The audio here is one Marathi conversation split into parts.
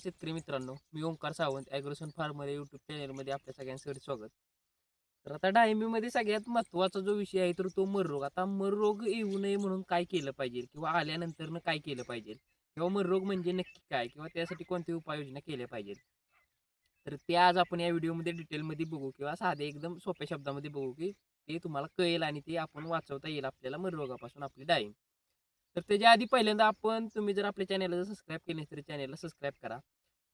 शेतकरी मित्रांनो मी ओंकार सावंत ॲग्रोसन फार्मर यूट्यूब चॅनलमध्ये आपल्या सगळ्यांसाठी स्वागत. तर आता डाळिंबीमध्ये सगळ्यात महत्त्वाचा जो विषय आहे तर तो मर रोग. आता मर रोग येऊ नये म्हणून काय केलं पाहिजे? किंवा आल्यानंतरनं काय केलं पाहिजे? किंवा मर रोग म्हणजे नक्की काय? किंवा त्यासाठी कोणत्या उपाययोजना केल्या पाहिजेत? तर ते आज आपण या व्हिडिओमध्ये डिटेलमध्ये बघू किंवा साधे एकदम सोप्या शब्दामध्ये बघू की ते तुम्हाला कळेल आणि ते आपण वाचवता येईल आपल्याला मररोगापासून आपली डाळिंब. तर त्याच्या आधी पहिल्यांदा आपण तुम्ही जर आपल्या चॅनेलला सबस्क्राईब केले तर चॅनेलला सबस्क्राईब करा.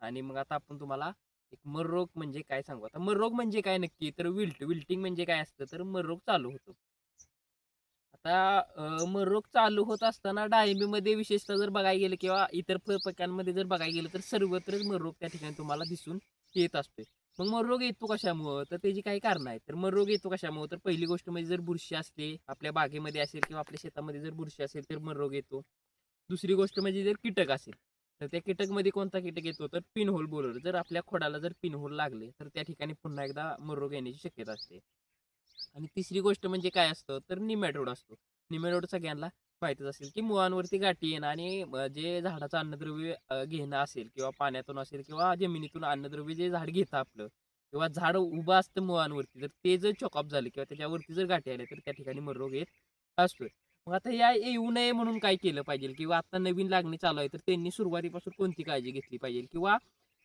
आणि मग आता आपण तुम्हाला एक मर रोग म्हणजे काय सांगू? आता मररोग म्हणजे काय नक्की? तर विल्ट विल्टिंग म्हणजे काय असतं? तर मर रोग चालू होतो. आता मररोग चालू होत असताना डाळिंबीमध्ये विशेषतः जर बघायला गेलं किंवा इतर फळपिकांमध्ये जर बघायला गेलं तर सर्वत्रच मररोग त्या ठिकाणी तुम्हाला दिसून येत असतोय. मग मर रोग येतो कशामुळं? तर त्याची काही कारण आहेत. तर मग रोग येतो कशामुळं? तर पहिली गोष्ट म्हणजे जर बुरशी असते आपल्या बागेमध्ये असेल किंवा आपल्या शेतामध्ये जर बुरशी असेल तर मग रोग येतो. दुसरी गोष्ट म्हणजे जर कीटक असेल तर त्या कीटकमध्ये कोणता कीटक येतो? तर पिनहोल बोलर जर आपल्या खोडाला जर पिनहोल लागले तर त्या ठिकाणी पुन्हा एकदा मरोग येण्याची शक्यता असते. आणि तिसरी गोष्ट म्हणजे काय असतं? तर निमॅटोड असतो. निमॅटोड सगळ्यांना माहितीच असेल की मुळांवरती गाठी येणं आणि जे झाडाचं अन्नद्रव्य घेणं असेल किंवा पाण्यातून असेल किंवा जमिनीतून अन्नद्रव्य जे झाड घेतं आपलं किंवा झाड उभं असतं मुळांवरती जर ते जर चॉकअप झालं किंवा त्याच्यावरती जर गाठी आल्या तर त्या ठिकाणी मर रोग येत असतोय. मग आता या येऊ नये म्हणून काय केलं पाहिजे किंवा आता नवीन लागणी चालू आहे तर त्यांनी सुरुवातीपासून कोणती काळजी घेतली पाहिजे किंवा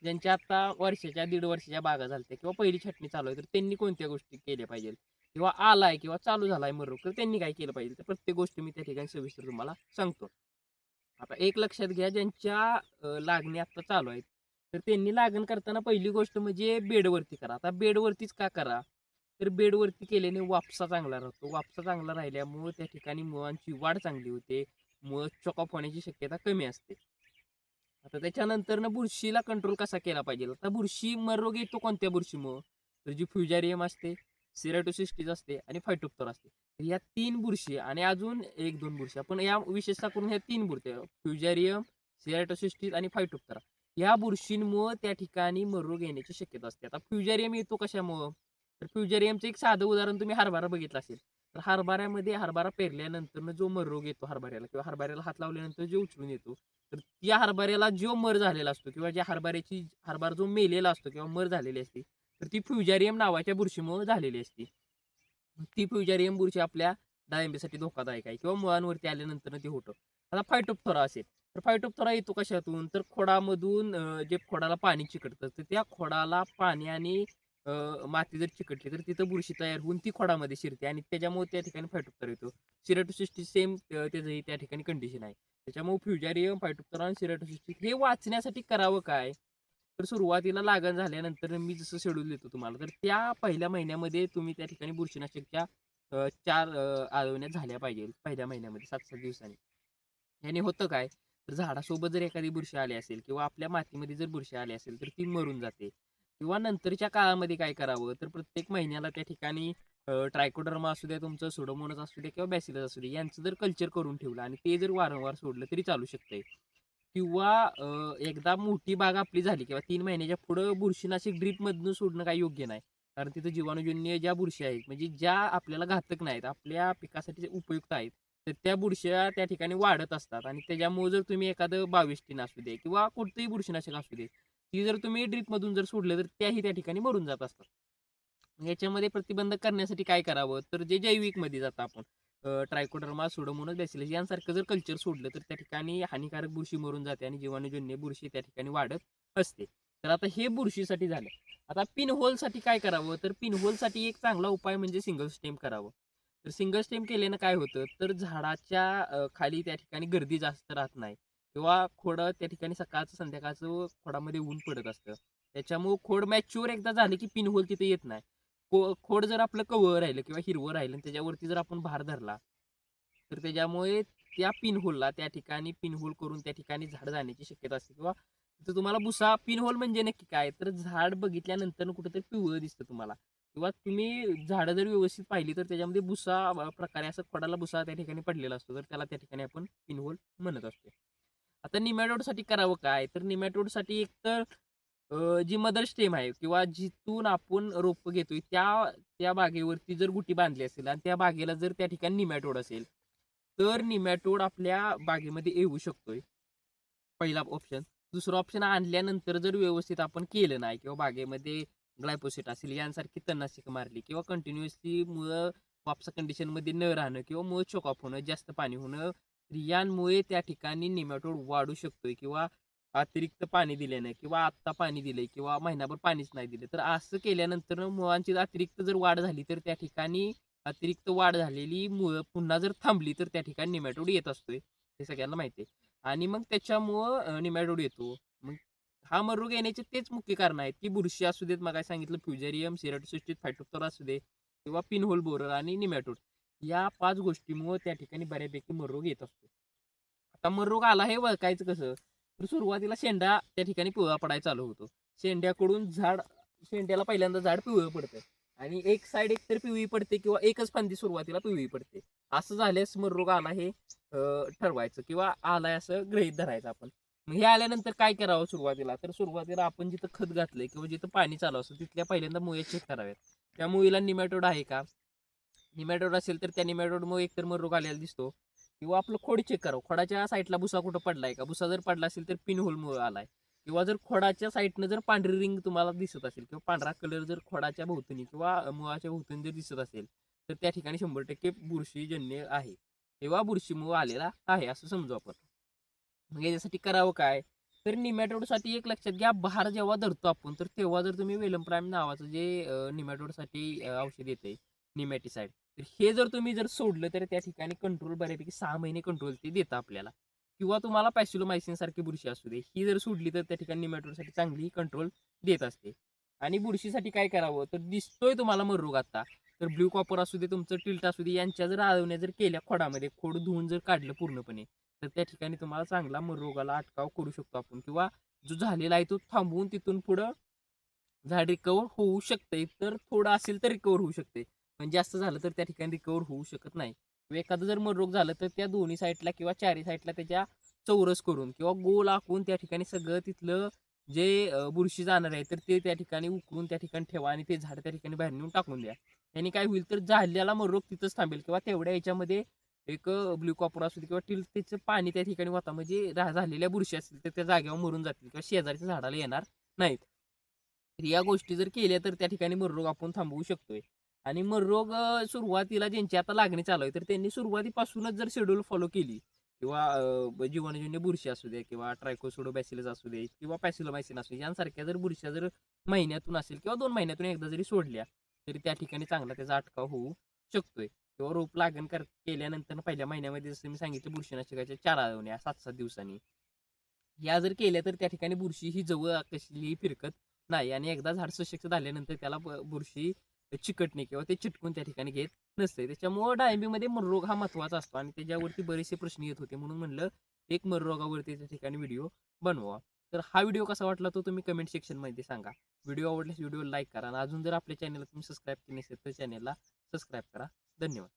ज्यांच्या आता वर्षाच्या दीड वर्षाच्या बागा झाल्या किंवा पहिली छटणी चालू आहे तर त्यांनी कोणत्या गोष्टी केल्या पाहिजे किंवा आलाय किंवा चालू झालाय मर रोग तर त्यांनी काय केलं पाहिजे? तर प्रत्येक गोष्ट मी त्या ठिकाणी सविस्तर तुम्हाला सांगतो. आता एक लक्षात घ्या ज्यांच्या लागणी आता चालू आहेत तर त्यांनी लागण करताना पहिली गोष्ट म्हणजे बेडवरती करा. आता बेडवरतीच का करा? तर बेडवरती केल्याने वापसा चांगला राहतो. वापसा चांगला राहिल्यामुळे त्या ठिकाणी मुळांची वाढ चांगली होते. मुळ चॉकअप होण्याची शक्यता कमी असते. आता त्याच्यानंतर ना बुरशीला कंट्रोल कसा केला पाहिजे? आता बुरशी मर रोग येतो कोणत्या बुरशीमुळं? तर जी फ्युजारियम असते सिराटोसिस्टीज असते आणि फायटोप्तर असते. या तीन बुरशी आणि अजून एक दोन बुरशी आपण या विशेषतः करून ह्या तीन बुरते फ्युजेरियम सिराटोसिस्टीज आणि फायटोप्टरा या बुरशींमुळं त्या ठिकाणी मरोग येण्याची शक्यता असते. आता फ्युजेरियम येतो कशामुळं? तर फ्युजेरियमचं एक साधं उदाहरण तुम्ही हरभरा बघितला असेल. तर हरभऱ्यामध्ये हरभरा पेरल्यानंतर जो मर रोग येतो हरभऱ्याला किंवा हरभऱ्याला हात लावल्यानंतर जो उचलून येतो तर त्या हरभऱ्याला जो मर झालेला असतो किंवा ज्या हरभऱ्याची हरभरा जो मेलेला असतो किंवा मर झालेली असते तर ती फ्युजारियम नावाच्या बुरशीमुळे झालेली असते. ती फ्युजारियम बुरशी आपल्या डाळिंबीसाठी धोकादायक आहे. किंवा मुळांवरती आल्यानंतर ते होतं. आता फायटोपथोरा असेल. तर फायटोपथोरा येतो कशातून? तर खोडामधून जे खोडाला पाणी चिकटतं तर त्या खोडाला पाणी आणि माती जर चिकटली तर तिथं बुरशी तयार होऊन ती खोडामध्ये शिरते. आणि त्याच्यामुळे त्या ठिकाणी फायटोप्थोरा येतो. सिरेटोसिस्टी सेम त्याचंही त्या ठिकाणी कंडिशन आहे. त्याच्यामुळे फ्युजारियम फायटोप्थोरा आणि सिरेटोसिस्टिस हे वाचण्यासाठी करावं काय? तर सुरुवातीला लागण झाल्यानंतर मी जसं शेड्यूल देतो तुम्हाला तर त्या पहिल्या महिन्यामध्ये तुम्ही त्या ठिकाणी बुरशीनाशकच्या चार आळवण्या झाल्या पाहिजे पहिल्या महिन्यामध्ये सात सात दिवसांनी. याने होतं काय? तर झाडासोबत जर एखादी बुरशी आली असेल किंवा आपल्या मातीमध्ये जर बुरशी आली असेल तर ती मरून जाते. किंवा नंतरच्या काळामध्ये काय करावं? तर प्रत्येक महिन्याला त्या ठिकाणी ट्रायकोडर्मा असू द्या तुमचं सोडोमोनस असू द्या किंवा बॅसिलस असू द्या यांचं जर कल्चर करून ठेवलं आणि ते जर वारंवार सोडलं तरी चालू शकतंय. किंवा अं, एकदा मोठी बाग आपली झाली किंवा तीन महिन्याच्या पुढं बुरशीनाशक ड्रीपमधनं सोडणं काही योग्य नाही. कारण तिथं जीवाणूजन्य ज्या बुरशी आहेत म्हणजे ज्या आपल्याला घातक नाहीत आपल्या पिकासाठी उपयुक्त आहेत तर त्या बुरश्या त्या ठिकाणी वाढत असतात. आणि त्याच्यामुळे जर तुम्ही एखादं बाविष्टीन असू दे किंवा कोणतंही बुरशीनाशक असू दे ती जर तुम्ही ड्रीपमधून जर सोडलं तर त्याही त्या ठिकाणी मरून जात असतात. याच्यामध्ये प्रतिबंध करण्यासाठी काय करावं? तर जे जैविकमध्ये जातं आपण ट्रायकोडर्मा सोडोमोनस बॅसिलस यांसारखं जर कल्चर सोडलं तर त्या ठिकाणी हानिकारक बुरशी मरून जाते आणि जीवाणूजन्य बुरशी त्या ठिकाणी वाढत असते. तर आता हे बुरशीसाठी झालं. आता पिनहोलसाठी काय करावं? तर पिनहोलसाठी एक चांगला उपाय म्हणजे सिंगल स्टेम करावं. तर सिंगल स्टेम केल्यानं काय होतं? तर झाडाच्या खाली त्या ठिकाणी गर्दी जास्त राहत नाही. किंवा खोड त्या ठिकाणी सकाळचं संध्याकाळचं खोडामध्ये ऊन पडत असतं. त्याच्यामुळं खोड मॅच्युअर एकदा झालं की पिनहोल तिथे येत नाही. खो खोड जर आपलं कवळ राहिलं किंवा हिरवं राहिलं आणि त्याच्यावरती जर आपण भार धरला तर त्याच्यामुळे त्या पिनहोलला त्या ठिकाणी पिनहोल करून त्या ठिकाणी झाड जाण्याची शक्यता असते. किंवा तर तुम्हाला भुसा पिनहोल म्हणजे नक्की काय? तर झाड बघितल्यानंतर कुठेतरी पिवळं दिसतं तुम्हाला. किंवा तुम्ही झाडं जर व्यवस्थित पाहिली तर त्याच्यामध्ये भुसा प्रकारे असं खोडाला भुसा त्या ठिकाणी पडलेला असतो. तर त्याला त्या ठिकाणी आपण पिनहोल म्हणत असतो. आता निमॅटोडसाठी करावं काय? तर निमॅटोडसाठी एक तर जी मदर स्टेम आहे किंवा जिथून आपण रोप घेतोय त्या त्या बागेवरती जर गुटी बांधली असेल आणि त्या बागेला जर त्या ठिकाणी निमॅटोड असेल तर निमॅटोड आपल्या बागेमध्ये येऊ शकतोय. पहिला ऑप्शन दुसरं ऑप्शन आणल्यानंतर जर व्यवस्थित आपण केलं नाही किंवा बागेमध्ये ग्लायपोसिट असेल यांसारखी तणनाशकं मारली किंवा कंटिन्युअसली मुळं वापसा कंडिशनमध्ये न राहणं किंवा मुळं चोक होणं जास्त पाणी होणं यांमुळे त्या ठिकाणी निमॅटोड वाढू शकतोय किंवा अतिरिक्त पाणी दिल्यानं किंवा आत्ता पाणी दिलंय किंवा महिनाभर पाणीच नाही दिलं. तर असं केल्यानंतर मुळांची अतिरिक्त जर वाढ झाली तर त्या ठिकाणी अतिरिक्त वाढ झालेली मुळं पुन्हा जर थांबली तर त्या ठिकाणी निमॅटोड येत असतोय. हे सगळ्यांना माहिती आहे. आणि मग त्याच्यामुळं निमॅटोड येतो. मग हा मरोग येण्याचे तेच मुख्य कारण आहेत की बुरशी असू देत मग काय सांगितलं? फ्युजेरियम सिरटसिस्टिक फायटोप्तोरा असू दे किंवा पिनहोल बोरर आणि निमॅटोड. या पाच गोष्टीमुळं त्या ठिकाणी बऱ्यापैकी मररोग येत असतो. आता मररोग आला हे वळखायचं कसं? तर सुरुवातीला शेंडा त्या ठिकाणी पिवळा पडायला चालू होतो. शेंड्याकडून झाड शेंड्याला पहिल्यांदा झाड पिवळं पडतं. आणि एक साईड एक तर पिवळी पडते किंवा एकच फांदी सुरुवातीला पिवळी पडते. असं झाल्यास मररोग आला हे ठरवायचं किंवा आलाय असं गृहीत धरायचं आपण. मग हे आल्यानंतर काय करावं सुरुवातीला? तर सुरुवातीला आपण जिथं खत घातलंय किंवा जिथं पाणी चालू असतं तिथल्या पहिल्यांदा मुळे चेक कराव्यात. त्या मुळीला निमॅटोड आहे का? निमॅटोड असेल तर त्या निमॅटोडमुळे एकतर मग आलेला दिसतो. किंवा आपलं खोड चेक करावं. खोडाच्या साईडला भुसा कुठं पडलाय का? भुसा जर पडला असेल तर पिन होलमुळे आलाय. किंवा जर खोडाच्या साईडनं जर पांढरी रिंग तुम्हाला दिसत असेल किंवा पांढरा कलर जर खोडाच्या भोवतणी किंवा मुळाच्या भोवतणी जर दिसत असेल तर त्या ठिकाणी शंभर टक्के बुरशीजन्य आहे. किंवा बुरशीमुळे आलेला आहे असं समजू आपण. मग याच्यासाठी करावं काय? तर निमॅटोडसाठी एक लक्षात घ्या बहार जेव्हा धरतो आपण तर तेव्हा जर तुम्ही वेलम प्राईम नावाचं जे निमॅटोडसाठी औषध येते निमॅटिसाईड तर हे जर तुम्ही जर सोडलं तर त्या ठिकाणी कंट्रोल बऱ्यापैकी सहा महिने कंट्रोल ते देतं आपल्याला. किंवा तुम्हाला पॅसिलोमायसिन सारखी बुरशी असू दे. ही जर सोडली तर त्या ठिकाणी निमॅटोडसाठी चांगली कंट्रोल देत असते. आणि बुरशीसाठी काय करावं? तर दिसतोय तुम्हाला मररोग आता. तर ब्ल्यू कॉपर असू दे तुमचं टिल्ट असू दे यांच्या जर आळवण्या जर केल्या खोडामध्ये खोड धुवून जर काढलं पूर्णपणे तर त्या ठिकाणी तुम्हाला चांगला मररोगाला अटकाव करू शकतो आपण. किंवा जो झालेला आहे तो थांबवून तिथून पुढं झाड रिकवर होऊ शकते तर थोडं असेल तर रिकवर होऊ शकते म्हणजे जास्त झालं तर त्या ठिकाणी रिकवर होऊ शकत नाही. एखादं जर मरोग झालं तर त्या दोन्ही साईडला किंवा चारी साईडला त्याच्या चौरस करून किंवा गोल आखून त्या ठिकाणी सगळं तिथलं जे बुरशी जाणार आहे तर ते त्या ठिकाणी उकरून त्या ठिकाणी ठेवा आणि ते झाड त्या ठिकाणी बाहेर नेऊन टाकून द्या. त्याने काय होईल तर झालेला मरोग तिथंच थांबेल किंवा तेवढ्या याच्यामध्ये एक ब्ल्यू कॉपर असू दे किंवा टिल त्याचं पाणी त्या ठिकाणी होता म्हणजे झालेल्या बुरशी असतील तर त्या जागेवर मरून जातील किंवा शेजारच्या झाडाला येणार नाहीत. या गोष्टी जर केल्या तर त्या ठिकाणी मरोग आपण थांबवू शकतोय. आणि मग रोग सुरुवातीला ज्यांची आता लागणी चालू आहे तर त्यांनी सुरुवातीपासूनच जर शेड्यूल फॉलो केली किंवा अं, जीवनजन्य बुरशी असू दे किंवा ट्रायकोसोडो बॅसिलस असू दे किंवा पॅसिलोमायसिन असू दे यांसारख्या जर बुरशा जर महिन्यातून असेल किंवा दोन महिन्यातून एकदा जरी सोडल्या तरी त्या ठिकाणी चांगला त्याचा अटकाव होऊ शकतोय. किंवा रोप लागण कर केल्यानंतर पहिल्या महिन्यामध्ये जसं मी सांगितलं बुरशीनाशकाच्या चार आळवण्या सात सात दिवसांनी. या जर केल्या तर त्या ठिकाणी बुरशी ही जवळ कसलीही फिरकत नाही. आणि एकदा झाड सशक्त झाल्यानंतर त्याला बुरशी चिकटणे किंवा ते चिटकून त्या ठिकाणी घेत नसते. त्याच्यामुळं डाळिंबीमध्ये मररोग हा महत्त्वाचा असतो आणि त्याच्यावरती बरेचसे प्रश्न येत होते. म्हणून म्हणलं एक मररोगावरती त्या ठिकाणी व्हिडिओ बनवा. तर हा व्हिडिओ कसा वाटला तो तुम्ही कमेंट सेक्शनमध्ये सांगा. व्हिडिओ आवडल्यास व्हिडिओ लाईक करा आणि अजून जर आपल्या चॅनलला तुम्ही सबस्क्राईब केले नसेल तर चॅनलला सबस्क्राईब करा. धन्यवाद.